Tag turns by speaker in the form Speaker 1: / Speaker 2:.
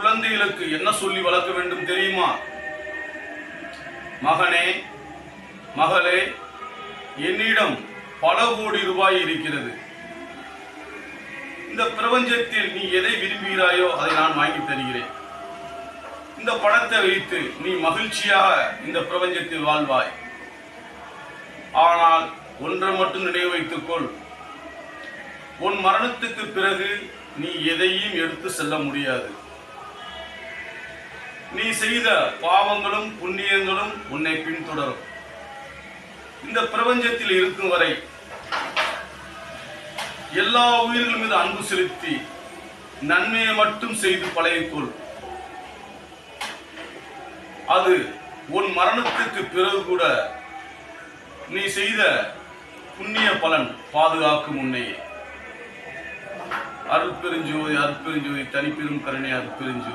Speaker 1: குழந்தைகளுக்கு என்ன சொல்லி வளர்க்க வேண்டும் தெரியுமா? மகனே மகளே என்னிடம் பல கோடி ரூபாய் இருக்கிறது. இந்த பிரபஞ்சத்தில் நீ எதை விரும்புகிறாயோ அதை நான் வாங்கி தருகிறேன். இந்த பணத்தை வைத்து நீ மகிழ்ச்சியாக இந்த பிரபஞ்சத்தில் வாழ்வாய். ஆனால் ஒன்றை மட்டும் நினைவு வைத்துக்கொள் உன் மரணத்துக்கு பிறகு நீ எதையும் எடுத்து செல்ல முடியாது. நீ செய்த பாவங்களும் புண்ணியங்களும் உன்னை பின்தொடரும். இந்த பிரபஞ்சத்தில் இருக்கும் வரை எல்லா உயிர்கள் மீது அன்பு செலுத்தி நன்மையை மட்டும் செய்து பழகிக்கொள். அது உன் மரணத்துக்கு பிறகு கூட நீ செய்த புண்ணிய பலன் பாதுகாக்கும் உன்னையே அருட்பெருஞ்சோதி அருட்பெருஞ்சோதி தனிப்பெரும் கருணை அருட்பெருஞ்சோதி.